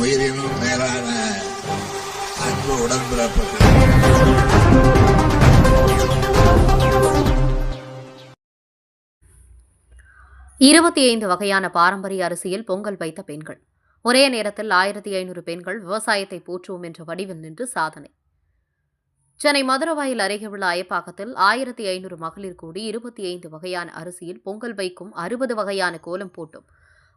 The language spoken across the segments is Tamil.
உயிரினும் மேலான அன்பு உடன்பிறப்புகள். இருபத்தி ஐந்து வகையான பாரம்பரிய அரிசியில் பொங்கல் வைத்த பெண்கள். ஒரே நேரத்தில் ஆயிரத்தி ஐநூறு பெண்கள் விவசாயத்தை போற்றுவோம் என்ற வடிவில் நின்று சாதனை. சென்னை மதுரவாயில் அருகே உள்ள அயப்பாக்கத்தில் ஆயிரத்தி ஐநூறு மகளிர் கூடி இருபத்தி ஐந்து வகையான அரிசியில் பொங்கல் வைக்கும் அறுபது வகையான கோலம் போட்டும்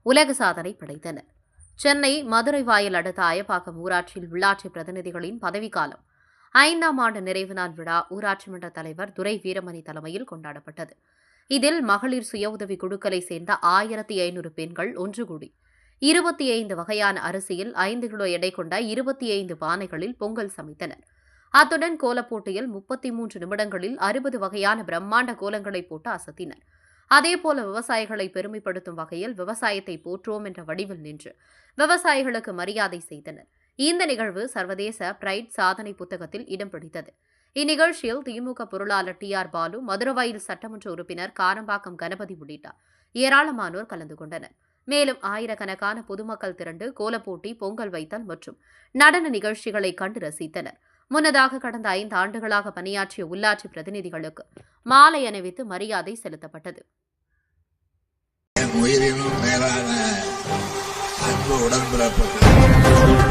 உலக சாதனை படைத்தனர். சென்னை மதுரை வாயில் அடுத்த அயப்பாக்கம் ஊராட்சியில் உள்ளாட்சி பிரதிநிதிகளின் பதவிக்காலம். ஐந்தாம் ஆண்டு நிறைவு நாள் விழா ஊராட்சி மன்ற தலைவர் துரை வீரமணி தலைமையில் கொண்டாடப்பட்டது. இதில் மகளிர் சுய உதவி குழுக்களை சேர்ந்த ஆயிரத்தி ஐநூறு பெண்கள் ஒன்று கூடி. இருபத்தி ஐந்து வகையான அரிசியில் ஐந்து கிலோ எடை கொண்ட இருபத்தி ஐந்து பானைகளில் பொங்கல் சமைத்தனர். அத்துடன் கோலப்போட்டியில் முப்பத்தி மூன்று நிமிடங்களில் அறுபது வகையான பிரம்மாண்ட கோலங்களை போட்டு அசத்தினர். அதேபோல விவசாயிகளை பெருமைப்படுத்தும் வகையில் விவசாயத்தை போற்றுவோம் என்ற வடிவில் நின்று விவசாயிகளுக்கு மரியாதை செய்தனர். இந்த நிகழ்வு சர்வதேச பிரைட் சாதனை புத்தகத்தில் இடம் பிடித்தது. இந்நிகழ்ச்சியில் திமுக பொருளாளர் டி ஆர் பாலு மதுரவாயில் சட்டமன்ற உறுப்பினர் காரம்பாக்கம் கணபதி உள்ளிட்டார். ஏராளமானோர் கலந்து கொண்டனர். மேலும் ஆயிரக்கணக்கான பொதுமக்கள் திரண்டு கோலப்போட்டி பொங்கல் வைத்தல் மற்றும் நடன நிகழ்ச்சிகளை கண்டு ரசித்தனர். முன்னதாக கடந்த ஐந்து ஆண்டுகளாக பணியாற்றிய உள்ளாட்சி பிரதிநிதிகளுக்கு மாலை அணிவித்து மரியாதை செலுத்தப்பட்டது. உயிரினும் மேலான அன்பு உடன்பிறப்புகள்.